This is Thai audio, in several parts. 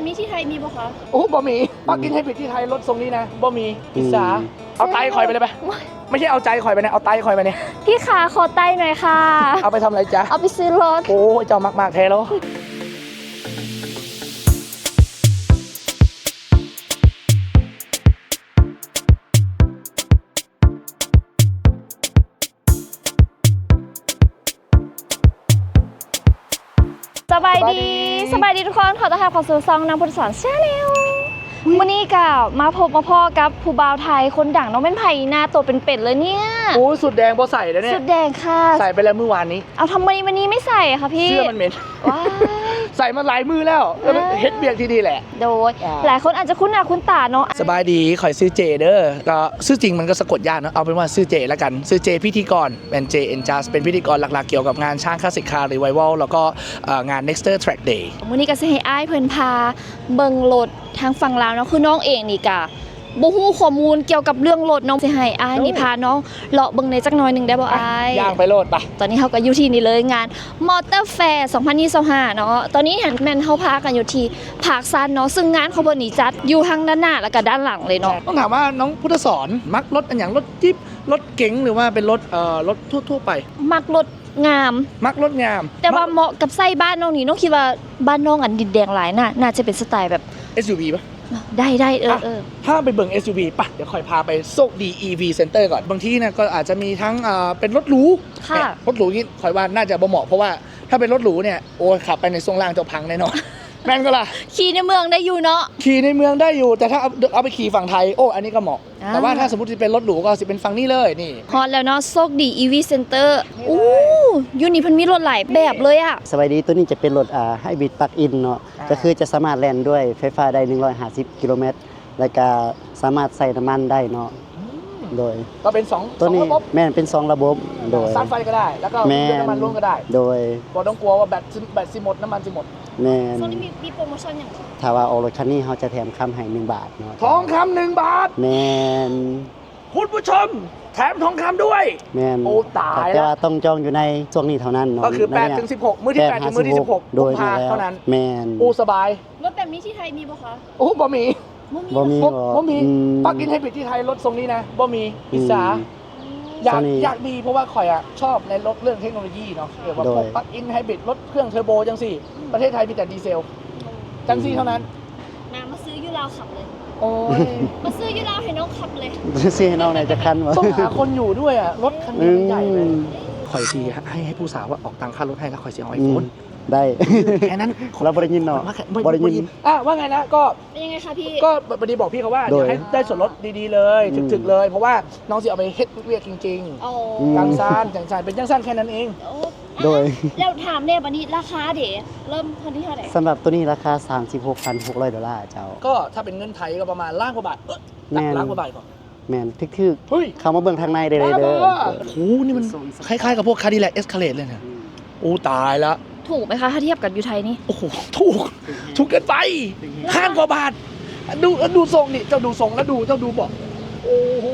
แบบนี้ที่ไทยมีปะคะ โอ้บ่มีปักกินให้ผิดที่ไทยรถทรงนี้นะบ่มีพิซซ่าเอาไตคอยไปเลยไปไม่ใช่เอาใจคอยไปนะเอาไตคอยไปเนี่ยพี่ขาขอไต้หน่อยค่ะ เอาไปทำอะไรจ๊ะเอาไปซื้อรถ โอ้ยเจ้ามากๆแท้แล้ว บายดี สบายดีทุกคน ขอต้อนรับเข้าสู่ซองนางพุทธสอนชาแนล วันนี้กับมาพบมาพ่อกับผู้บ่าวไทยคนดังน้องเป็นไผ่หน้าตัวเป็นเป็ดเลยเนี่ยโอ้ยสุดแดงพอใส่แล้วเนี่สุยดแดงค่ะใส่ไปแล้วเมื่อวานนี้ เอาทำไมวันนี้ไม่ใส่อะคะพี่เสื้อมันเหม็นว้ายใส่มาหลายมือแล้วแล้วมันอ่าเฮ็ดเบียกที่ดีแหละ โดยอ่าหลายคนอาจจะคุ้นหน้าคุ้นตาเนาะสบายดีขอยซื้อเจเด้อก็ซื้อจริงมันก็สะกดยากเนอะเอาเป็นว่าซื้อเจแล้วกันซื้อเจพิธีกรเป็นเจเอ็นจัสเป็นพิธีกรหลักๆเกี่ยวกับงานช่างคลาสสิกคาร์รีไววัลแล้วก็เอ่องาน Nexter Track Day วันนี้ก็สิให้อ้ายเพิ่นพาเบิ่งรถ ทางฝั่งลาวเนาะคือน้องเองนี่กะบ่ฮู้ข้อมูลเกี่ยวกับเรื่องรถน้องสิให้อ้ายนี่พาน้องเลาะเบิ่งในจักหน่อยหนึงได้บ่อ้ายย่างไปโลดปะตอนนี้เขาก็อยู่ที่นี่เลยงานมอเตอร์แฟร์2025เนาะตอนนี้เห็นแมนเขาพากันอยู่ที่ภาคซันเนาะซึ่งงานเขาบนนี้จัดอยู่ทางด้านหน้าแล้วก็ด้านหลังเลยเนาะต้องถามว่าน้องพุทธสอนมักรถอันอย่างรถจิ๊บรถเก๋งหรือว่าเป็นรถเอ่อรถทั่วๆไป มักรถงาม มักรถงามแต่ว่าเหมาะกับไส้บ้านน้องนี่น้องคิดว่าบ้านน้องอันดินแดงหลายน่ะน่าจะเป็นสไตล์แบบ SUV ปะได้ได้เออเออถ้าไปเบิ่ง SUV ปะเดี๋ยวคอยพาไปโซกดี EV Center ก่อน บางที่เนี่ยก็อาจจะมีทั้งเอ่อเป็นรถหรูค่ะเนี่ยรถหรูนี่คอยว่าน่าจะบ่เหมาะเพราะว่าถ้าเป็นรถหรูเนี่ยโอ้ยขับไปในทรงล่างจะพังแน่นอน แม่นก็ล่ะ ขี่ในเมืองได้อยู่เนาะ ขี่ในเมืองได้อยู่ แต่ถ้าเอาเอาไปขี่ฝั่งไทย โอ้ อันนี้ก็เหมาะ อ่า แต่ว่าถ้าสมมติจะเป็นรถหรูก็สิเป็นฝั่งนี้เลยนี่ ฮอตแล้วเนาะโซกดี EV Center อู้ยูนี่เพิ่นมีรถหลายแบบเลยอะสบายดีตัวนี้จะเป็นรถอ่าไฮบริดปลั๊กอินเนาะอ่า ก็คือจะสามารถแล่นด้วยไฟฟ้าได้ 150 กิโลเมตร แล้วก็สามารถใส่น้ำมันได้เนาะ โดย ก็เป็นสองสตัวองนี้ระบบแม่นเป็น2ระบบโดย ซัดไฟก็ได้ แล้วก็แม่เรื่องน้ำมันร่วมก็ได้โดยบ่ต้องกลัวว่าแบตแบตสิหมดน้ำมันสิหมด แม่นโซนนี้มีมีโปรโมชั่นอย่างไรถ้าว่าออกรถคันนี้เขาจะแถมคำให้1บาทเนาะทองคำหนึ่งบาท แม่นคุณผู้ชม แถมทองคำด้วย แม่นโอ้ตายแต่แล้วว่าต้องจองอยู่ในช่วงนี้เท่านั้นเนาะก็คือใน8เนี่ยถึง16 มื้อที่8ถึงมื้อที่16โดกุยมภาแล้วเท่านั้น แม่นโอ้สบาย รถแบบนี้ที่ไทยมีปะคะ โอ้บ่มี บ่มีบ่บ่บ่มีอืมปักกินให้ผิดที่ไทยรถทรงนี้นะบ่มีพิซซ่าอืมอยากตอนนี้อยากมีเพราะว่าข่อยอะชอบในรถเรื่องเทคโนโลยีเนาะเกี่ยวกับโดย พวกปลั๊กอินไฮบริดรถเครื่องเทอร์โบจังสี่ ประเทศไทยมีแต่ดีเซลจังสี่เท่านั้น นามาซื้อยูราวขับเลย โอ้ย มาซื้อยูราวให้น้องขับเลย ซื้อให้น้องหน่อยจะคันบ่ต้องหาคนอยู่ด้วยอะรถคันนี้มันใหญ่เลยอืมข่อยทีให้ให้ผู้สาวว่าออกตังค่ารถให้แล้วข่อยสิเอาไออืโฟมน ได้ แค่นั้นเราบ่ได้ยินเนาะว่าแค่บ่ได้ยินอะว่าไงนะก็เป็นยังไงคะพี่ ก็พอดีบอกพี่เขาว่าโดอยยากให้ได้ส่วนลดดีๆเลยอืมถึกๆเลย เพราะว่าน้องสิเอาไปเฮ็ดเวียกจริงโอ้อืมๆจังซานจังซานเป็นจังซานแค่นั้นเองโอ้โดยแล้วถามเนี่ยวันนี้ราคาเด๋เริ่มคนที่เท่าไหร่สำหรับตัวนี้ราคา 36,600ดอลลาร์เจ้า ก็ถ้าเป็นเงินไทยก็ประมาณล้านกว่าบาทเออแม่นล้านกว่าบาทก่อนแม่นทึกเฮ้ยๆเข้ามาเบิ่งทางในได้เลยบ้าเด้บออโอ้โหนี่มันคล้ายๆกับพวกคาร์ดิแลกเอสคาเลตเลยเนี่ยโอ้ตายแล้ว ถูกไหมคะ ถ้าเทียบกับยูไทยนี่ โอ้โหถูกถูกเกินไปห้างกว่าบาท ดูดูทรงนี่เจ้าดูทรงแล้วดูเจ้าดูเบอกโอ้โห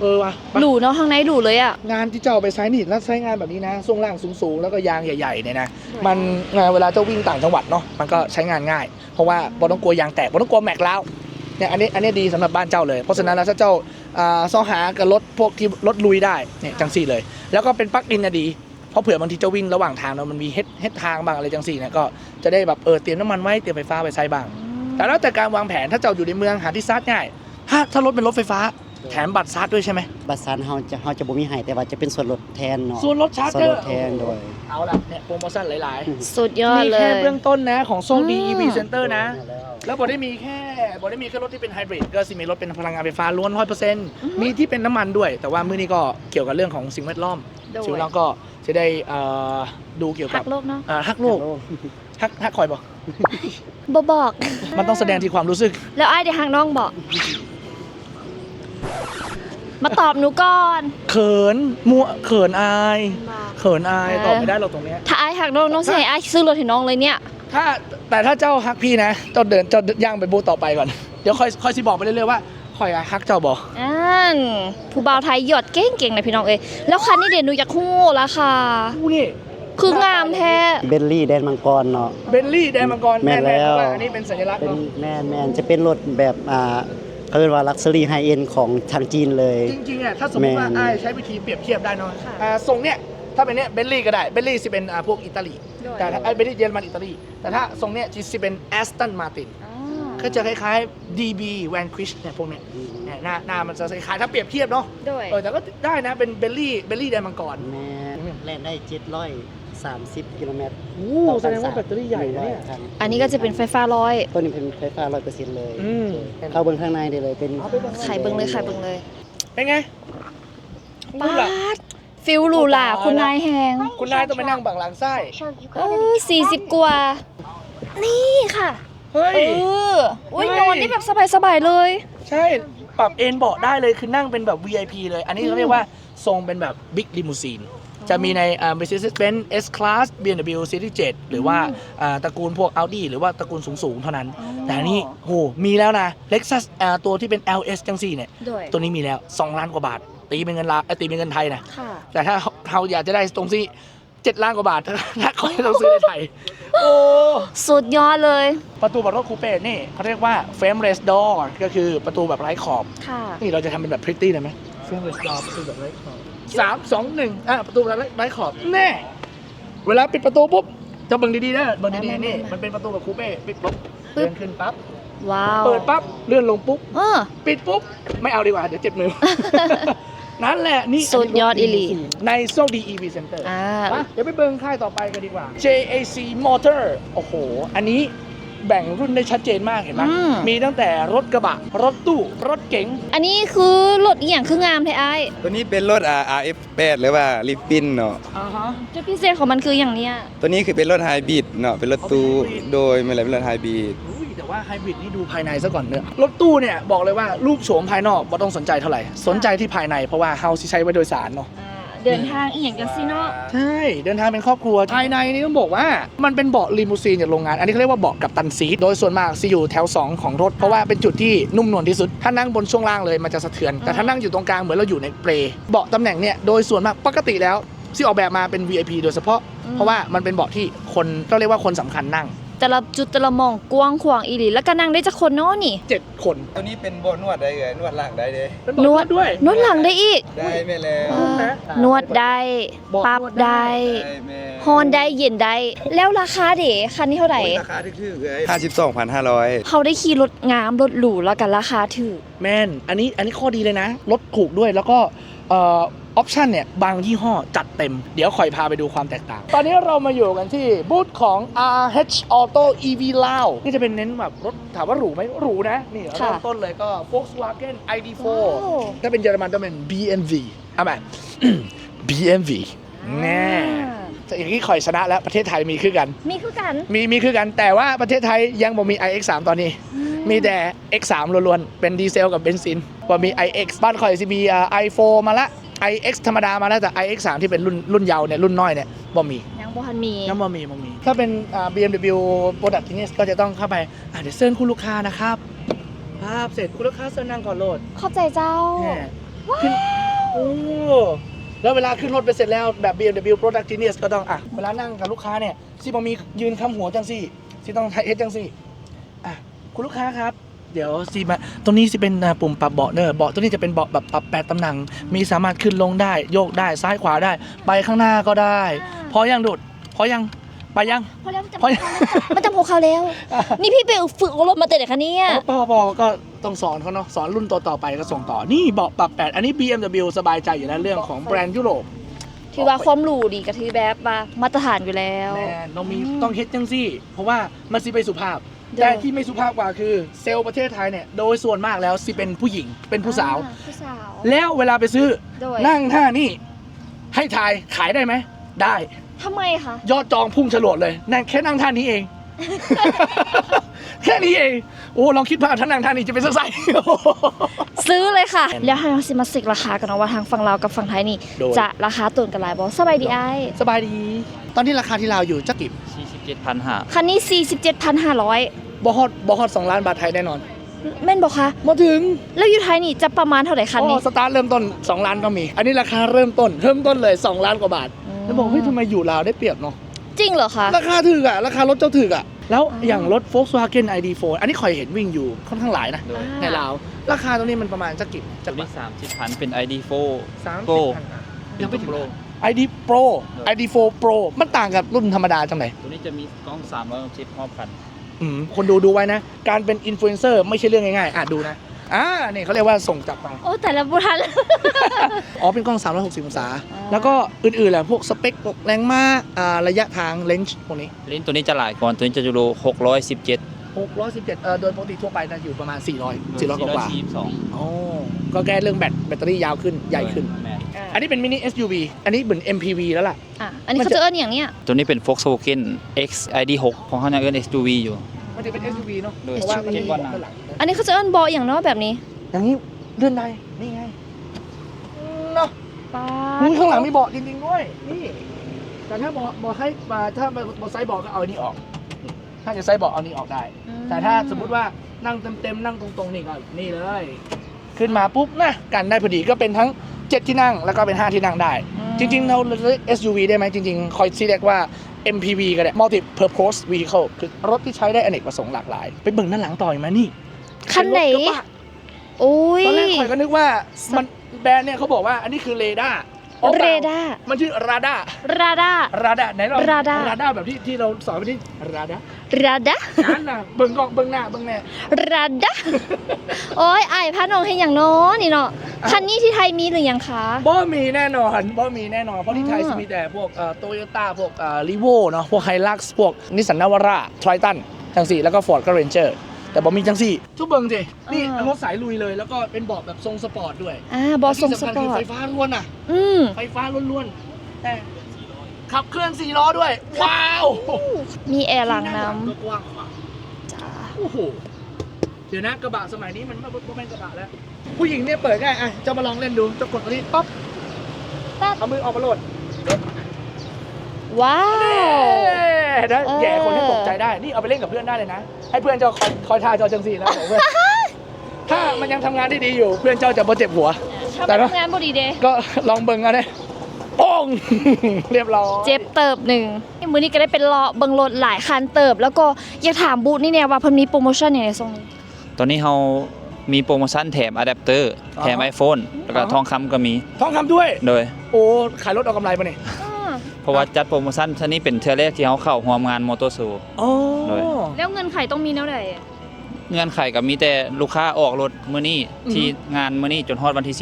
เออว่ะไปหรูเนาะข้างในหรูเลยอะงานที่เจ้าเอาไปใช้นี่แล้วใช้งานแบบนี้นะทรงล่างสูงๆ แล้วก็ยางใหญ่ๆเนี่ยนะมันงานเวลาเจ้าวิ่งต่างจังหวัดเนาะมันก็ใช้งานง่าย เพราะว่าบ่ต้องกลัวยางแตกบ่ต้องกลัวแม็กแล้วเนี่ยอันนี้อันนี้ดีสำหรับบ้านเจ้าเลย เพราะฉะนั้นแล้วถ้าเจ้าอ่าซ่อหากับรถพวกที่รถลุยได้เนี่ยจังสี่เลย แล้วก็เป็นปลั๊กอินนะดี เพราะเผื่อบางทีเจ้าวิ่งระหว่างทางเนาะมันมีเฮ็ดเฮ็ดทางบางอะไรจังสี่เนี่ยก็จะได้แบบเออเตรียมน้ำมันไว้เตรียมไฟฟ้าไปใช้บ้าง แต่แล้วแต่การวางแผนถ้าเจ้าอยู่ในเมืองหาที่ชาร์จง่ายถ้าถ้ารถเป็นรถไฟฟ้า แถมบัตรชาร์จด้วยใช่ไหมบัตรสานเฮาจะเฮาจะบ่มีให้แต่ว่าจะเป็นส่วนลดแทนเนาะส่วนรถชาร์จส่วนเจอลดแทนโดย เอาละเนี่ยโปรโมชั่นหลายสุดยๆอดนี่เลแค่ยเบื้องต้นนะของโซดีอืม EV Center นะ แล้วบอได้มีแค่บอได้มีแค่รถที่เป็นไฮบริดก็สิมีรถเป็นพลังงานไฟฟ้าล้วนร้อยเปอร์เซ็นต์มีที่เป็นน้ำมันด้วย แต่ว่ามื้อนี้ก็เกี่ยวกับเรื่องของสิ่งแวดล้อม โดยสิ่งแวดล้อมก็จะได้เอ่อดูเกี่ยวหักับกโลกเนาะเอ่อฮักโลกฮักฮักคอยบอก บ่บอก มันต้องแสดงที่ความรู้สึก แล้วไอ้ายเดี๋ยวหักน้องบอก มาตอบหนูก่อน เขินมัวเขินอาย เขินอายตอบไม่ได้หรอกตรงเนี้ย ถ้าไอ้ายหักน้องน้องสิให้ไอ้ายซื้อรถให้น้องเลยเนี่ย ถ้าแต่ถ้าเจ้าฮักพี่นะเจ้าเดินเจ้าย่างไปบูธต่อไปก่อน เดี๋ยวคอยคอยสิบอกไปเรื่อยๆว่า คอยอะฮักเจ้าบอกอันผู้บ่าวไทยหยอดเก่งๆนะพี่น้องเอ้ยแล้วคันนี้เด่นหนูอยากฮู้ราคากูนี่คืองามแท้เบลลี่แดนมังกรเนาะเบนลี่แดนมังกรแม่นแม่นแล้วเพราะว่าอันนี้เป็นสัญลักษณ์เป็นเนาะแมนแมนจะเป็นรถแบบอ่าเขาเรียกว่าลักซ์รี่ไฮเอ็นของทางจีนเลย จริงๆอะถ้าสมมติว่าแม่นไอ้ายใช้วิธีเปรียบเทียบได้เนาะค่ะอ่าทรงเนี้ยถ้าเป็นเนี้ยเบนลี่ก็ได้เบนลี่สิเป็นอ่าพวกอิตาลีด้วยแต่ถ้าไอ้เบนลี่เยอรมันอิตาลีแต่ถ้าทรงเนี้ยจะสิเป็นแอสตันมาตินอ่า ก็จะคล้ายๆ DB Vanquish เนี่ยพวกเนี้ยเนี่ยหน้าหน้ามันจะคล้ายๆถ้าเปรียบเทียบเนาะด้วยเออแต่ก็ได้นะเป็นเบลลี่เบลลี่แดนมังกรแม่แล่นได้730กิโลเมตรโอ้แสดงว่าแบตเตอรี่ใหญ่นะเนี่ยครับอันนี้ก็จะเป็นไฟฟ้าร้อยตัวนี้เป็นไฟฟ้า100%เลยอืม เข้าเบิ่งข้างในได้เลยเป็นเอาไปเบิ่งไข่เบิงเลยไข่เบิงเลยเป็นไง ปาดฟิลหรูหราคุณนายแหงคุณนายต้องไปนั่งบังหลังไส้ เออสี่สิบกว่า นี่ค่ะ เฮ้ย เอออุ้ยเฮ้ย นอนได้แบบสบายๆเลย ใช่ ปรับเอนเบาะได้เลยคือนั่งเป็นแบบ VIP เลย อันนี้เขาเรียกว่าทรงเป็นแบบบิ๊กลิมูซีน จะมีในอ่า Mercedes-Benz S-Class BMW Series 7 หรือว่าอ่าตระกูลพวก Audi หรือว่าตระกูลสูงๆ เท่านั้น อ๋อ แต่อันนี้โหมีแล้วนะ Lexus อ่าตัวที่เป็น LS จังสี่เนี่ย ด้วยตัวนี้มีแล้ว 2 ล้านกว่าบาท ตีเป็นเงินลาวเอ้ยตีเป็นเงินไทยนะ ค่ะ แต่ถ้าเราอยากจะได้ตรงที่ เจ็ดล้านกว่าบาท ถ้าเขาให้เราซื้อในไทย โอ้ สุดยอดเลย ประตูแบบรถคูเป้นี่เขาเรียกว่า frameless door ก็คือประตูแบบไร้ขอบ ค่ะ นี่เราจะทำเป็นแบบ pretty ได้ไหม frameless door ประตูแบบไร้ขอบสามสองหนึ่งอะประตูแบบไร้ขอบแน่ เวลาปิดประตูปุ๊บจะเบิ่งดีๆนะเบิ่งดีๆนี่มันเป็นประตูแบบคูเป้ปิดปุ๊บปึ๊บเลื่อนขึ้นปั๊บว้าวเปิดปั๊บเลื่อนลงปุ๊บเออปิดปุ๊บไม่เอาดีกว่าเดี๋ยวเจ็บมือ นั่นแหละนี่สุดยอดอีหลีในโซดี EV Center อ่าอะเดี๋ยวไปเบิ่งค่ายต่อไปกันดีกว่า JAC Motor โอ้โห อันนี้แบ่งรุ่นได้ชัดเจนมากเห็นไหมอืม มีตั้งแต่รถกระบะ รถตู้ รถเก๋ง อันนี้คือรถอีหยังคืองามแท้ไอ้ายตัวนี้เป็นรถ RF8 หรือว่าลิปปินเนาะ อ่าฮะ จุดพิเศษของมันคืออย่างเนี้ย ตัวนี้คือเป็นรถไฮบริดเนาะ เป็นรถตู้อ๋อเป็นไฮบริดโดยไม่ใช่เป็นรถไฮบริดอุ้ยแต่ ว่าไฮบริดนี่ดูภายในซะก่อนเนอะรถตู้เนี่ยบอกเลยว่ารูปโฉมภายนอกไม่ต้องสนใจเท่าไหร่สนใจที่ภายในเพราะว่าเฮาที่ใช้ไว้โดยสารเนาะอ่าเดินทางอีหยังจังซี่เนาะใช่เดินทางเป็นครอบครัวภายในนี่ต้องบอกว่ามันเป็นเบาะลิมูซีนจากโรงงาน อันนี้เขาเรียกว่าเบาะกับตันซีทโดยส่วนมากจะอยู่แถว 2 ของรถ เพราะว่าเป็นจุดที่นุ่มนวลที่สุด ถ้านั่งบนช่วงล่างเลยมันจะสะเทือน แต่ถ้านั่งอยู่ตรงกลางเหมือนเราอยู่ในเปลเบาะตำแหน่งเนี่ยโดยส่วนมากปกติแล้วที่ออกแบบมาเป็น VIP โดยเฉพาะอืมเพราะว่ามันเป็นเบาะที่คนก็เรียกว่าคนสำคัญนั่ง แต่ละจุดแต่ละหมองกว้างขวางอีหลีแล้วก็นั่งได้จักคนเนาะนี่7คนตัวนี้เป็นโบนวดได้เลยนวดหลังได้เลยเป็นเบาะนวดด้วย นวดหลังได้อีก ได้แม่แล้วนุ่มนะนวดได้บอกปรับนวดได้ได้ได้แม่ฮอนได้เย็นได้แล้วราคาเด๋คันนี้เท่าไหร่ราคาที่คือเลย52,500เขาได้ขี่รถงามรถหรูแล้วกันราคาถือแมนอันนี้อันนี้ข้อดีเลยนะรถถูกด้วยแล้วก็เอ่อออปชันเนี่ยบางยี่ห้อจัดเต็ม เดี๋ยวคอยพาไปดูความแตกต่าง ตอนนี้เรามาอยู่กันที่บูธของ RH Auto EV Lao นี่จะเป็นเน้นแบบรถถามว่าหรูไหมหรูนะ นี่ค่ะเริ่มต้นเลยก็ Volkswagen ID4 ว้าวถ้าเป็นเยอรมันจะเป็น BMW อะมา BMW แน่แต่อย่างนี้คอยชนะแล้วประเทศไทยมีคือกัน มีคือกัน มีมีคือกันแต่ว่าประเทศไทยยังบ่มี iX3 ตอนนี้ มีแต่ X3 ล้วนๆ เป็นดีเซลกับเบนซินว่ามี iX บ้านข่อยสิมีอ่า i4 มาละ iX ธรรมดามาแล้วแต่ iX3 ที่เป็นรุ่นรุ่นเยาว์เนี่ยรุ่นน้อยเนี่ยบ่มียังบ่ทันมียังบ่มีบ่มี ถ้าเป็นอ่า BMW Product Genius ก็จะต้องเข้าไปอ่าเดี๋ยวเซิร์นคุณลูกค้านะครับภาพเสร็จคุณลูกค้าเซิร์นนั่งก่อนโหลดขอบใจเจ้าเนี่ยขึ้นโอ้แล้วเวลาขึ้นรถไปเสร็จแล้วแบบ BMW Product Genius ก็ต้องอะเวลานั่งกับลูกค้าเนี่ยสิบ่มียืนคำหัวจังสี่สิต้องเฮ็ดจังสี่อะคุณลูกค้าครับ เดี๋ยวสิมาตรงนี้สิเป็นอ่าปุ่มปรับเบาะเนอะเบาะตัวนี้จะเป็นเบาะแบบปรับแปดตำแหน่งมีสามารถขึ้นลงได้โยกได้ซ้ายขวาได้ ไปข้างหน้าก็ได้ พอยังดุดพอยังไปยังพอแล้วมันจะพอมันจะพกเขาแล้ว นี่พี่ไปฝึกอบรมมาแต่ไหนคะเนี่ยปอปอก็ต้องสอนเขาเนาะสอนรุ่นต่อๆไปก็ส่งต่อนี่เบาะปรับแปดอันนี้ BMW สบายใจอยู่แล้วเรื่องของแบรนด์ยุโรปถือว่าความหรูดีกับถือแบบว่ามาตรฐานอยู่แล้วแน่ต้องมีต้องเฮ็ดจังซี่เพราะว่ามันสิไปสุภาพเดี๋ยว แต่ที่ไม่สุภาพกว่าคือเซลล์ประเทศไทยเนี่ยโดยส่วนมากแล้วสิเป็นผู้หญิงเป็นผู้สาว อ่ผู้สาว แล้วเวลาไปซื้อโดย นั่งท่านี่ให้ทายขายได้ไหม ได้ ทำไมคะ ยอดจองพุ่งฉลวดเลยนั่งแค่นั่งท่านี้เอง แค่นี้เองโอ้ลองคิดภาพถ้านั่งท่านี้จะเป็นสักไซ ซื้อเลยค่ะ แล้วให้เราสิมาสิกราคากันเนาะว่าทางฝั่งเราวกับฝั่งไทยนี่ โดย จะราคาตุนกันหลายบอสบายดีไอ้สบายดี ตอนนี้ราคาที่ลาวอยู่จักกิบ47,500คันนี้ 47,500บอฮอดบอฮอดสองล้านบาทไทยแน่นอนแม่นบอกคะมาถึงแล้วอยู่ไทยนี่จะประมาณเท่าไหร่คันนี้โอ้สตาร์ทเริ่มต้น 2 ล้านก็มี อันนี้ราคาเริ่มต้น เริ่มต้นเลย 2 ล้านกว่าบาท แล้วบอกเฮ้ยทำไมอยู่ลาวได้เปรียบเนาะ จริงเหรอคะ ราคาถึกอะราคารถเจ้าถึกอะแล้วอ๋อออย่างรถ Volkswagen ID4 อันนี้คอยเห็นวิ่งอยู่ค่อนข้างหลายนะโดยในลาว ราคาตรงนี้มันประมาณสักกี่ตัวนี้สามสิบพันเป็น ID4 สาม Pro สิบพันอะยังไม่ถึงโล ID Pro ID4 Pro มันต่างกับรุ่นธรรมดาจังไหน ตัวนี้จะมีกล้อง360รอบคัน อืมคนดูดูไว้นะ การเป็นอินฟลูเอนเซอร์ไม่ใช่เรื่องง่ายๆ อะดูนะ อ่านี่เขาเรียกว่าส่งจับมา โอ้แต่ละบุทันอ๋อ เป็นกล้อง 360 องศา อ่า แล้วก็อื่นๆแหละพวกสเปคพวกแรงม้าอ่าระยะทางเลนส์พวกนี้เลนส์ตัวนี้จะหลายก่อนตัวนี้จะอยู่โล617 617เอ่อโดยปกติทั่วไปนะอยู่ประมาณ 400 400กว่าๆ442อ๋อ ก็แก้เรื่องแบตแบตเตอรี่ยาวขึ้นใหญ่ขึ้น แม่นอันนี้เป็นมินิ SUV อันนี้เหมือน MPV แล้วล่ะ อะอันนี้เขาจะเอิ้นอย่างเนี้ย ตัวนี้เป็น Volkswagen X ID6 ของเขายังเอิ้น SUV อยู่ มันจะเป็น SUV เนาะโดยเพราะว่ามันเก็บมีก้อนเบาะหนังด้านหลัง อันนี้เขาจะเอิ้นเบาะอย่างเนาะแบบนี้อย่างนี้เลื่อนได้นี่ไงเนาะป้าอุ๊ยข้างหลังมีเบาะจริงๆด้วยนี่แต่ถ้าเบาะเบาะให้มาถ้าเบาะไซส์เบาะก็เอาอันนี้ออก ถ้าจะไซส์เบาะเอาอันนี้ออกได้แต่ถ้าสมมุติว่านั่งเต็มๆนั่งตรงๆนี่ก็นี่เลย ขึ้นมาปุ๊บนะกันได้พอดีก็เป็นทั้ง 7 ที่นั่งแล้วก็เป็น 5 ที่นั่งได้จริง ๆ เราเรียก SUV ได้ไหมจริง ๆ คอยซีเรียกว่า MPV ก็ได้ Multi Purpose Vehicle คือรถที่ใช้ได้อเนกประสงค์หลากหลาย ไปเบิ่งด้านหลังต่อยมานี่ คันไหน เป็รถกระบะโอ้ย ตอนแรกคอยก็นึกว่ามันแบรนด์เนี่ยเขาบอกว่าอันนี้คือเรดาร์อ๋อปเรล่าดาร์ มันชื่อราดาราดาราดาไหนเราราดา ราดาแบบที่ที่เราสอนไปที่ราดาราดา นั่นน่ะเบิ่งกล้องเบิ่งหน้าเบิ่งแน่ราดาโอ้ยไอ้ายพาน้องให้อย่างเน้อนี่เนาะคันนี้ที่ไทยมีหรือยังคะ บ่มีแน่นอนบ่มีแน่นอน เพราะที่ไทยอ่ามีมีแต่พวกโตโยต้าพวกรีโวเนาะพวกไฮลักซ์พวกนิสสันนาวาร่าทริตันจังสี่แล้วก็ฟอร์ดก็เรนเจอร์ แต่บ่มีจังสี่ ทุกเบิ่งสินี่รถสายลุยเลย แล้วก็เป็นเบาะแบบทรงสปอร์ตด้วยอ่าบอสทรงสและที่ำคัญปอคือร์ตไฟฟ้าล้วนอะ อืมไฟฟ้าล้วนๆแต่ขับเคลื่อนสี่ล้อด้วย ว้าวมีแอร์หลังน้ก็กว้างขวางำจ้าโอ้โหเดี๋ยวนะกระบะสมัยนี้มันไม่ไม่เป็นกระบะแล้ว ผู้หญิงเนี่ยเปิดง่ายอะจะมาลองเล่นดูจะกดตัวนี้ป๊อปเอามือออกมาโหลด ว้าวเอ๊ะนะเออแย่คนที่ตกใจได้ นี่เอาไปเล่นกับเพื่อนได้เลยนะ ให้เพื่อนเจ้าคอยคอยทาเจ้าจังสีแล้วบอกเพื่อนถ้ามันยังทำงานได้ดีอยู่ เพื่อนเจ้าจะบ่เจ็บหัวถ้าแต่มาว่า ทำงานบดีเดย์ก็ลองเบิ่งกันเลยโป้งเรียบร้อยเจ็บเติบหนึ่งมือนี้ก็ได้เป็นเลาะเบิงรถหลายคันเติบ แล้วก็อยากถามบูธนี่เนี่ยว่าเพิ่นมีโปรโมชั่นอย่างไรทรงนี้ ตอนนี้เรามีโปรโมชั่นแถมอะแดปเตอร์แถม iPhone แล้วก็ทองคำก็มี ท้องคำด้วย โดย โอ้ขายรถเอากำไรปะเนี่ยเพ ราะว่าจัดโปรโมชั่นท่านี้เป็นเทือแรกที่เขาเข้าร่วมงานมอเตอร์โชว์อ๋อโดยแล้วเงินไขต้องมีแนวไหนเงื่อนไขก็มีแต่ลูกค้าออกรถมื้อนี้อือฮึที่งานมื้อนี้จนฮอดวันที่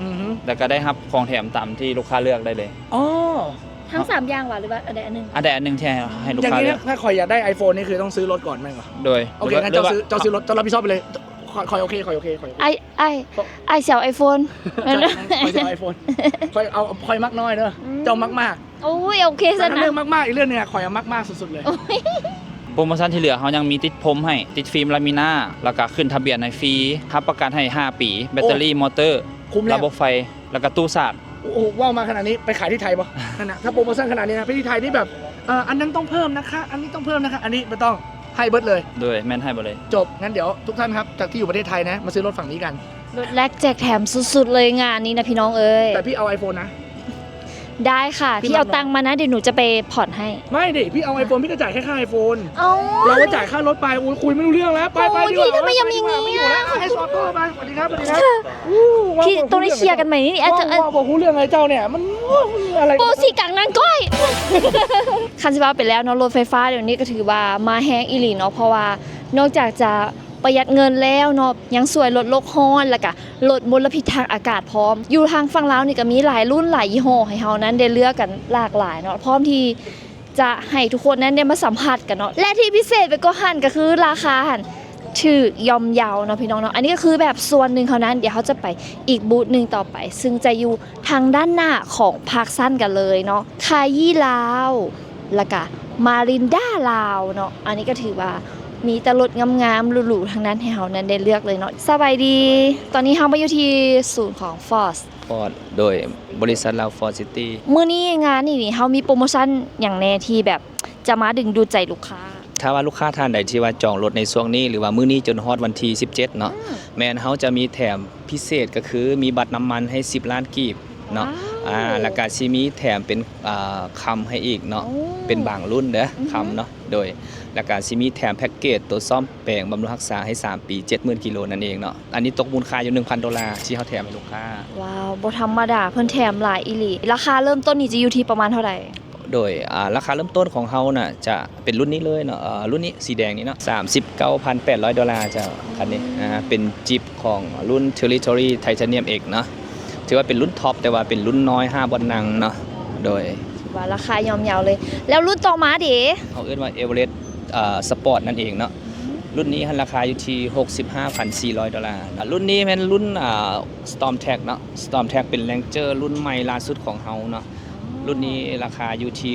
อือฮึ16 แล้วก็ได้รับของแถมตามที่ลูกค้าเลือกได้เลย อ๋อทั้ง3อย่างว่ะหรือว่าอะไรอันหนึงอันใดอันหนึงที่ให้ให้ลูกอย่างค้านี้เลือนะกถ้าคอยอยากได้ iPhone นี่คือต้องซื้อรถก่อนไหมเหรอ โดยโอเคงั้นเจ้าซื้อเจ้าซื้อรถเจ้ารับผิดชอบไปเลยคอยคอยโอเคคอยโอเคคอยโอเคไอไอไอเสียวไอโฟนใช่คอยจะไอโฟนคอยเอาคอยมักน้อยเนอะอืมเจ้ามักมาก โอ้ยโอเคแต่สถ้านะเรื่องมากๆอีกเรื่องหนึงอะคอยเอามากๆสุดๆเลยโปรโมชั่นที่เหลือเขายังมีติดพรมให้ ติดฟิล์มลามิน่าแล้วก็ขึ้นทะเบียนในฟรีรับประกันให้ 5 ปี แบตเตอรี่มอเตอร์ คุ้มแล้ว ระบบไฟ แล้วก็ตู้สากโอ้โหว่าวมาขนาดนี้ไปขายที่ไทยปะนั่นนะถ้าโปรโมชั่นขนาดนี้นะไปที่ไทยนี่แบบเอ่ออันนั้นต้องเพิ่มนะคะ อันนี้ต้องเพิ่มนะคะ อันนี้ไม่ต้องให้เบิร์ดเลยโดยแม่นให้หมดเลย จบ งั้นเดี๋ยวทุกท่านครับจากที่อยู่ประเทศไทยนะ มาซื้อรถฝั่งนี้กัน รถแรกแจกแถมสุดๆเลยงานนี้นะพี่น้องเอ้ยแต่พี่เอา iPhone นะ ได้ค่ะ พี่พี่เอารับน้องตังค์มานะเดี๋ยวหนูจะไปผ่อนให้ ไม่ดิพี่เอา iPhone พี่ก็จ่ายแค่ค่า iPhone เอาเราก็จ่ายค่ารถไปอุ้ยคุยไม่รู้เรื่องแล้วไปไปโอ้ยดีกว่าพี่ทำไมยังมีอย่างงี้ไม่อยู่แล้วอะไอซอโต้ไปสวัสดีครับสวัสดีครับอู้ว้าวพี่ตรงนี้เคลียร์กันใหม่นี่อาจจะว้าวว้าวบอกรู้เรื่องอะไรเจ้าเนี่ยมันอะไรโปรสีกังนางก้อย คันสิว่าไปแล้วเนาะรถไฟฟ้าเดี๋ยวนี้ก็ถือว่ามาแฮงอีหลีเนาะเพราะว่านอกจากจะ ประหยัดเงินแล้วเนาะยังสวยลดโลกร้อนแล้วก็ลดมลพิษทางอากาศพร้อม อยู่ทางฝั่งลาวนี่ก็มีหลายรุ่นหลายยี่ห้อให้เฮานั้นได้เลือกกันหลากหลายเนาะพร้อมที่จะให้ทุกคนนั้นได้มาสัมผัสกันเนาะและที่พิเศษไปก็หันก็คือราคาหันชื่อยอมเยาวเนาะพี่น้องเนาะอันนี้ก็คือแบบส่วนหนึ่งเท่านั้น เดี๋ยวเขาจะไปอีกบูธหนึ่งต่อไป ซึ่งจะอยู่ทางด้านหน้าของภาคสั้นกันเลยเนาะคายี่ลาวแล้วก็มารินด้าลาวเนาะอันนี้ก็ถือว่า มีแตลดงามๆหรูๆทางนั้นให้เฮานั้นได้เลือกเลยเนาะสบายดี ตอนนี้เฮามาอยู่ที่ศูนย์ของ Force ฟอร์ดโดยบริษัทเราฟอร์ดซิตี้มื้อนี้งานนี่นี่เฮามีโปรโมชั่นอย่างแน่ที่แบบจะมาดึงดูใจลูกค้า ถ้าว่าลูกค้าท่านใดที่ว่าจองรถในช่วงนี้ หรือว่ามื้อนี้จนฮอดวันที่17 เนาะแมนเฮาจะมีแถมพิเศษก็คือมีบัตรน้ำมันให้ 10 ล้านกีบเนาะอ่าแล้วก็สิมีแถมเป็นอ่าคำให้อีกเนาะโอ้เป็นบางรุ่นเด้ออือฮึคำเนาะโดย แล้วก็สิมีแถมแพ็กเกจตัวซ่อมแปลงบำรุงรักษาให้ 3 ปี 70,000กิโลนั่นเองเนาะอันนี้ตกมูลค่าอยู่ 1,000ดอลลาร์ที่เฮาแถมให้ลูกค้า ว้าวบ่ธรรมดาเพิ่นแถมหลายอีหลีราคาเริ่มต้นนี่จะอยู่ที่ประมาณเท่าไหร่โดยอ่าราคาเริ่มต้นของเฮาน่ะจะเป็นรุ่นนี้เลยเนาะอ่ารุ่นนี้สีแดงนี้เนาะ39,800 ดอลลาร์จะคันนี้อ่าเป็นจิปของรุ่น Territory Titanium X เนาะถือว่าเป็นรุ่นท็อปแต่ว่าเป็นรุ่นน้อย 5บอนนังเนาะโดยว่าราคายอมเยาวเลย แล้วรุ่นต่อมาเด๋เขาเอื้นว่า Everest อ่าส ปอร์ตนั่นเองเนาะรุ่นนี้ราคาอยู่ที่ 65,400 ดอลลาร์อ่ารุ่นนี้เป็นรุ่นอ่า Storm Tag เนาะ Storm Tag เป็น Ranger รุ่นใหม่ล่าสุดของเฮาเนาะ รุ่นนี้ราคาอยู่ที่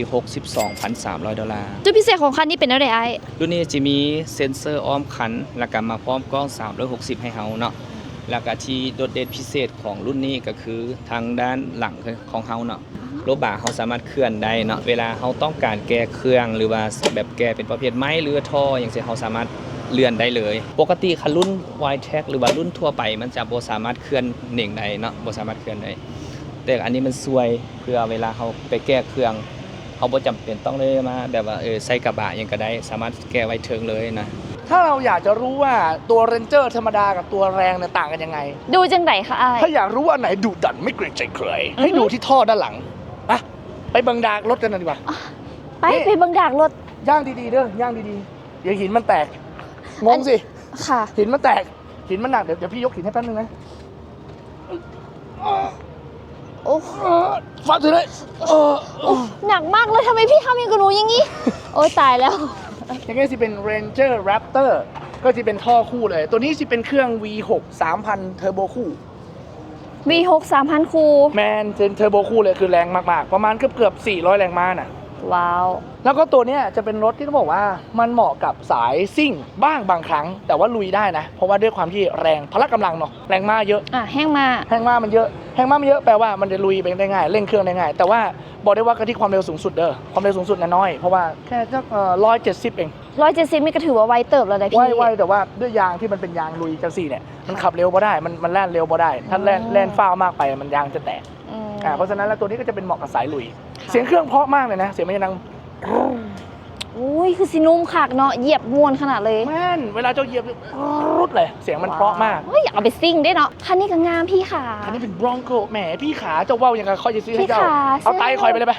62,300 ดอลลาร์ จุดพิเศษของคันนี้เป็นอะไรไอ้รุ่นนี้จะมีเซ็นเซอร์อ้อมคัน แล้วก็มาพร้อมกล้อง 360 ให้เฮาเนาะ แล้วก็ที่โดดเด่นพิเศษของรุ่นนี้ก็คือทางด้านหลังของเฮาเนาะ รถบาร์เขาสามารถเคลื่อนได้เนาะเวลาเขาต้องการแก้เครื่องหรือว่าแบบแก้เป็นประเภทไม้หรือท่ออย่างเช่นเขาสามารถเลื่อนได้เลย ปกติคันรุ่น y t e c หรือว่ารุ่นทั่วไป มันจะบ่สามารถเคลื่อนเหน่งได้เนาะบ่สามารถเคลื่อนได้แต่อันนี้มันซวยเพื่อเวลาเขาไปแก้เครื่องเขาบ่จำเป็นต้องเลยมาแบบว่าเออใส่กระบะหยังก็ได้ สามารถแก้ไว้เทิงเลยนะถ้าเราอยากจะรู้ว่าตัวเรนเจอร์ธรรมดากับตัวแรงเนี่ยต่างกันยังไง ดูจังไดคะไอ้ถ้าอยากรู้ว่าอันไหนดุดันไม่เกรงใจใครอือฮึให้ดูที่ท่อด้านหลังอะ ไปเบังดากรถกันหน่อยดีกว่า ไปไปเบิ่งดากรถย่างดีๆเด้อย่างดีๆ เดี๋ยวหินมันแตก งงสิ ค่ะ หินมันแตก หินมันหนัก เดี๋ยวเดี๋ยวพี่ยกหินให้แป๊บนึงนะโอ้เออฟังถือเลยเออเออหนักมากเลยทำไมพี่ทำอย่างกับหนูอย่างงี้ โอ้ยตายแล้ว อย่างงี้สิเป็น Ranger Raptor ก็จะเป็นท่อคู่เลย ตัวนี้สิเป็นเครื่อง V6 3,000 เทอร์โบคู่ V6 3,000 คู แมนเทอร์โบคู่เลยคือแรงมากๆ ประมาณเกือบเกือบ400 แรงม้าน่ะ ว้าว แล้วก็ตัวเนี้ยจะเป็นรถที่ต้องบอกว่ามันเหมาะกับสายซิ่งบ้างบางครั้ง แต่ว่าลุยได้นะ เพราะว่าด้วยความที่แรงพละกำลังเนาะแรงม้าเยอะ อะแห้งมาแรงม้ามันเยอะแรงม้ามันเยอะแปลว่ามันจะลุยไปได้ง่ายเร่งเครื่องได้ง่าย แต่ว่าบอกได้ว่ากันที่ความเร็วสูงสุดเด้อความเร็วสูงสุดนะน้อยเพราะว่าแค่จะร้อยเจ็ดสิบเอง170นี่ก็ถือว่าไวเติบแล้วนะพี่ ว่ายว่ายแต่ว่าด้วยยางที่มันเป็นยางลุยจังสี่เนี่ยมันขับเร็วบ่ได้มันมันแล่นเร็วบ่ได้ ถ้าแล่นอืมแล่นฟ้าวมากไปมันยางจะแตกอืมอ่าเพราะฉะนั้นแล้วตัวนี้ก็จะเป็นเหมาะกับสายลุยค่ะ เสียงเครื่องเพราะมากเลยนะ เสียงมันจะดังอุ้ยคือสินุ่มคักเนาะเหยียบมวนขนาดเลยแม่นเวลาเจ้าเหยียบรุดเลย เสียงมันเพราะมากเฮ้ยอยากเอาไปซิ่งได้วยเนาะคันนี้ก็งามพี่ค่ะอันนี้เป็นบรองโกแหมพี่ขาเจ้าว่าวยังไงค่อยจะซื้อให้พี่เจ้าขาเอาไตคอยไปเลยไป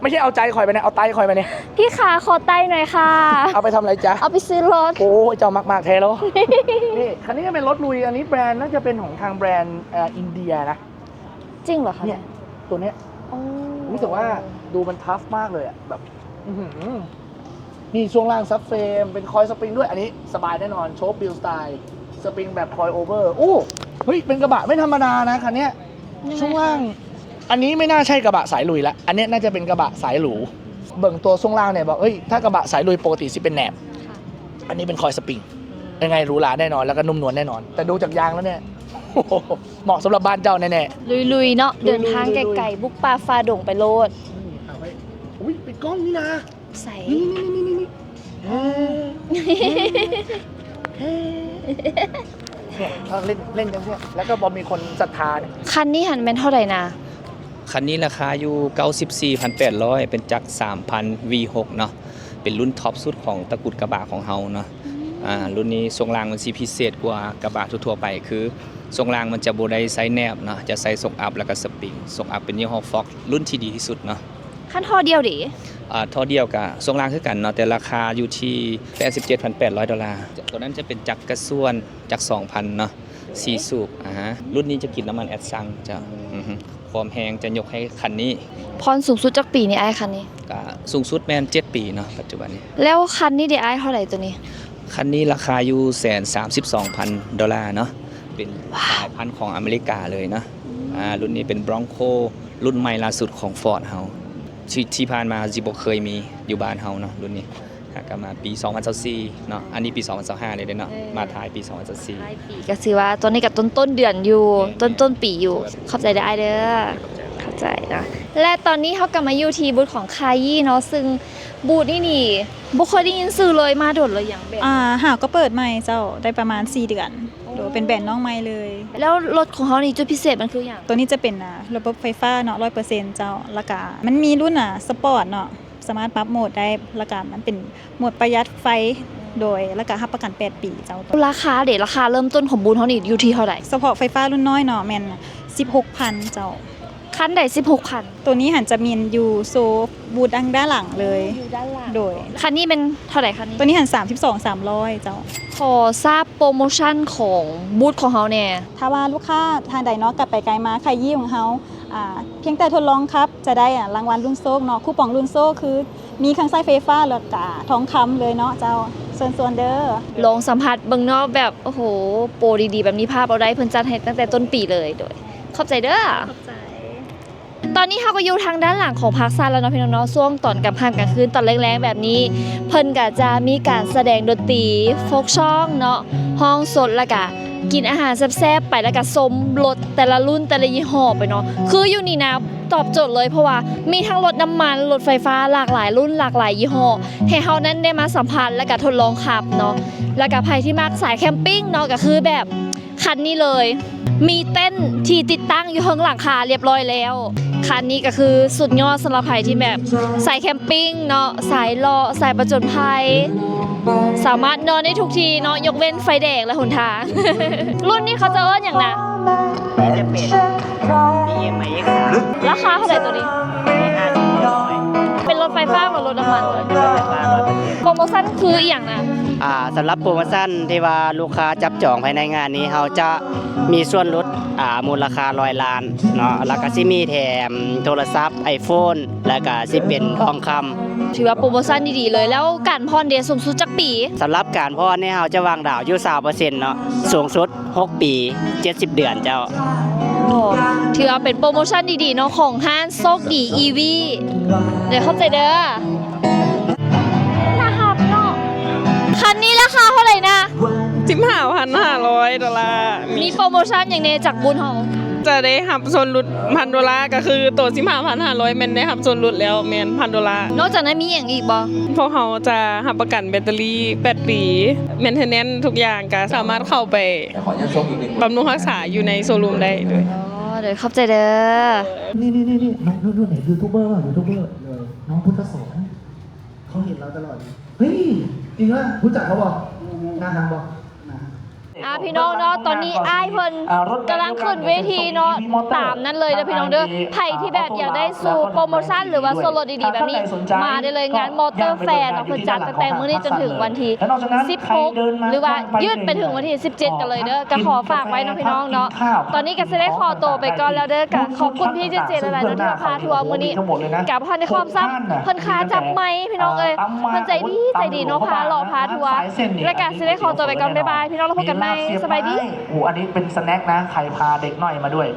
ไม่ใช่เอาใจคอยไปนะเอาไตคอยไปเนี่ยพี่ขาขอไตหน่อยค่ะ เอาไปทำอะไรจ๊ะเอาไปซื้อรถโอ้ยเจ้ามากๆแท้แล้วนี่คันนี้ก็เป็นรถลุยอันนี้แบรนด์น่าจะเป็นของทางแบรนด์เอ่ออินเดียนะจริงเหรอคะเนี่ยตัวเนี้ยโอ้ รู้สึกว่าดูมันทัฟมากเลยอะแบบอื้อหือนี่ช่วงล่างซับเฟรมเป็นคอยสปริงด้วยอันนี้สบายแน่นอนโชคบิลสไตล์สปริงแบบคอยโอเวอร์อู้เฮ้ยเป็นกระบะไม่ธรรมดานะคันเนี้ยช่วงล่าง อันนี้ไม่น่าใช่กระบะสายลุยละอันเนี้ยน่าจะเป็นกระบะสายหรูเบิ่งตัวช่วงล่างเนี่ยบอกเอ้ยถ้ากระบะสายลุยปกติสิเป็นแหนบอันนี้เป็นคอยสปริงยังไงหรูหราแน่นอนแล้วก็นุ่มนวลแน่นอน แต่ดูจากยางแล้วเนี่ยโอ้โห เหมาะสำหรับบ้านเจ้าแน่ๆลุยๆเนาะลุยๆเดินทางลุยๆไกลๆบุกป่าฟาดงไปโลดเอาไว้อุ้ยเป็นกล้องนี่นะใส่นี่นี่นี่นี่นี่เฮ้เฮ้เนี่ยเขาเล่นเล่นกันเนี่ยแล้วก็บอมมีคนศรัทธาเนี่ยคันนี้หันเป็นเท่าไหร่นะคันนี้ราคาอยู่ 94,800 เป็นจักร3,000 V6 เนาะเป็นรุ่นท็อปสุดของตระกูลกระบะของเฮาเนาะ อ่ารุ่นนี้ทรงรางมันสิพิเศษกว่ากระบะทั่วๆไปคือทรงรางมันจะบ่ได้ไซส์แนบเนาะจะใส่ทรงอัพแล้วก็สปริงทรงอัพเป็นยี่ห้อ Fox รุ่นที่ดีที่สุดเนาะขั้นท่อเดียวดิอ่าท่อเดียวกับทรงรางคือกันเนาะแต่ราคาอยู่ที่ 87,800 ดอลลาร์ตัวนั้นจะเป็นจักรกระส่วนจักร2,000เนาะสี่สูบอ่าฮะรุ่นนี้จะกินน้ำมันแอดซังจะอือฮึความแหงจะยกให้คันนี้พรสูงสุดจากปีนี่ไอ้คันนี้ก็สูงสุดแม่น7ปีเนาะปัจจุบันนี้แล้วคันนี้เดี๋ยวไอ้เท่าไหร่ตัวนี้ คันนี้ราคาอยู่แสนสามสิบสองพันดอลลาร์เนาะเป็นสายพันธุ์ของอเมริกาเลยเนาะอ่ารุ่นนี้เป็นบรองโครุ่นใหม่ล่าสุดของ Ford เฮาที่ที่ผ่านมาจิบเคยมีอยู่บ้านเฮาเนาะรุ่นนี้หากนมาปี 2024เนาะอันนี้ปี 2025เลยเด้เนาะเออมาท้ายปี 2024ปลายปีก็คือว่าตัวนี้กับต้นต้นๆเดือนอยู่ต้นต้นๆปีอยู่ขอบใจได้ไอ้เด้อขอบ ใจใจนะและตอนนี้เขากลับมาอยู่ที่บูธของคายี่เนาะซึ่งบูธนี่นี่บุเคยได้ยินสื่อเลยมาโดดเลยอย่างแบบอ่าหาก็เปิดใหม่เจ้าได้ประมาณ 4 เดือนโอ้โดยเป็นแบรนด์น้องใหม่เลย แล้วรถของเขานี่จุดพิเศษมันคืออย่างตัวนี้จะเป็นอ่าระบบไฟฟ้าเนาะร้อยเปอร์เซ็นต์เจ้าและกามันมีรุ่นอะสปอร์ตเนาะสามารถปรับโหมดได้และกามันเป็นโหมดประหยัดไฟโดยและการับประกัน 8 ปีเจ้าราคาเด็ดราคาเริ่มต้นของบูธเขานี่อยู่ที่เท่าไหร่เฉพาะไฟฟ้ารุ่นน้อยเนาะแม่น16,000 เจ้า คันใด16คันตัวนี้หันจะมีอยู่โซบูธดังด้านหลังเลย อยู่ด้านหลังโดย คันนี้เป็นเท่าไหร่คันนี้ตัวนี้หัน 32 300 เจ้า ขอทราบโปรโมชั่นของบูธของเขาเนี่ยถ้าว่าลูกค้าทางใดเนาะกลับไปไกลมาใครยี่ของเขาอ่าเพียงแต่ทดลองครับจะได้อะรางวัลรุ่นโซ่เนาะคูปองรุ่นโซ่คือ มีเครื่องใช้ไฟฟ้าแล้วก็ทองคำเลยเนาะเจ้าส่วนส่วนเด้อลองสัมผัสเบิ่งเนอกแบบโอ้โหโปรดีๆ แบบนี้ภาพเอาได้เพิ่นจัดให้ตั้งแต่ต้นปีเลยโดย ขอบใจเด้อ ตอนนี้เขาก็อยู่ทางด้านหลังของพาร์คซันแล้วเนาะพี่น้องเนาะช่วงตอนกลางค่ำกลางคืนตอนแรงๆแบบนี้ เพิ่นก็จะมีการแสดงดนตรีโฟกช่องเนาะห้องสดแล้วก็กินอาหารแซ่บๆไปแล้วก็สมรถแต่ละรุ่นแต่ละยี่ห้อไปเนาะคืออยู่นี่นะตอบโจทย์เลยเพราะว่ามีทั้งรถน้ำมันรถไฟฟ้าหลากหลายรุ่นหลากหลายยี่ห้อให้เฮานั้นได้มาสัมผัสและก็ทดลองขับเนาะแล้วก็ใครที่มักสายแคมปิ้งเนาะก็คือแบบคันนี้เลย มีเต้นที่ติดตั้งอยู่ข้างหลังคาเรียบร้อยแล้ว คันนี้ก็คือสุดยอดสำหรับใครที่แบบสายแคมปิ้งเนาะสายเลาะสายประจนภัย สามารถนอนได้ทุกทีเนาะยกเว้นไฟแดงและหนทาง รุ่นนี้เขาจะเอิ้นอย่างนะจะเป็น BMX ราคาเท่าไหร่ตัวนี้เป็น รถไฟฟ้ากับรถน้ำมันเลยโปรโมชั่นคืออหย่างนะอ่าสำหรับโปรโมชั่นที่ว่าลูกค้าจับจองภายในงานนี้เราจะมีส่วนลดอ่ามูลค่าร้อยล้านเนาะแล้วก็สิมีแถมโทรศัพท์ iPhone แล้วก็สิเป็นทองคำ ถือว่าโปรโมชั่นดีๆเลย แล้วการพรเดียสูงสุดจักปี สำหรับการพ่อเนี่ยเราจะวางดาวอยู่3%เนาะสูงสุด 6 ปี 70 เดือนเจ้าโอ้ ถือว่าเป็นโปรโมชั่นดีๆเนาะของห้างโซกดี EV เดี๋ยวเข้าใจเด้อนะครับเนาะคันนี้ราคาเท่าไหร่นะสิบห้าพันห้าร้อยดอลลาร์มีโปรโมชั่นอย่างเนจากบุญเฮา จะได้หับส่วนลดพันดอลลาร์ก็คือตัวสิบห้าพันห้าร้อยแมนได้หับส่วนลดแล้วแมนพันดอลลาร์นอกจากนั้นมีอย่างอีกบ่เพราะเขาจะหับประกันแบตเตอรี่แปดปีแมนเทนแนนทุกอย่างก็สามารถเข้าไปบำรุงรักษาอยู่ในโซลูมได้เลยอ๋อเดี๋ยวเข้าใจเด้อ นี่นี่นี่นี่น้องนู่นนู่นไหนยูทูบเบอร์ป่ะยูทูบเบอร์เลยน้องพุทธสงฆ์เขาเห็นเราตลอด เฮ้ย จริงว่ารู้จักเขาบ่หน้าทางบ่ อ่าพี่น้องเนาะตอนนี้อ้ายเพิ่นกำลังขึ้นเวทีเนาะตามนั้นเลยนะพี่น้องเด้อใครที่แบบอยากได้สู่โปรโมชั่นหรือว่าโซโลดีๆแบบนี้มาได้เลยงานมอเตอร์แฟร์เนาะเพิ่นจัดตั้งแต่มื้อนี้จนถึงวันที่16หรือว่ายืดไปถึงวันที่ 17 กันเลยเด้อก็ขอฝากไว้เนาะพี่น้องเนาะตอนนี้ก็จะได้ขอตัวไปก่อนแล้วเด้อก็ขอบคุณพี่เจเจหลายๆเนาะที่มาพาทัวร์มื้อนี้กับพันในความซับเพิ่นคาจับไม้พี่น้องเอ้ยเพิ่นใจดีใจดีเนาะพาหล่อพาทัวร์และก็สิได้ขอตัวไปก่อนบ๊ายบายพี่น้องเราพบกันใหม่สบายดี โอ้อันนี้เป็นสแน็คนะ ใครพาเด็กหน่อยมาด้วย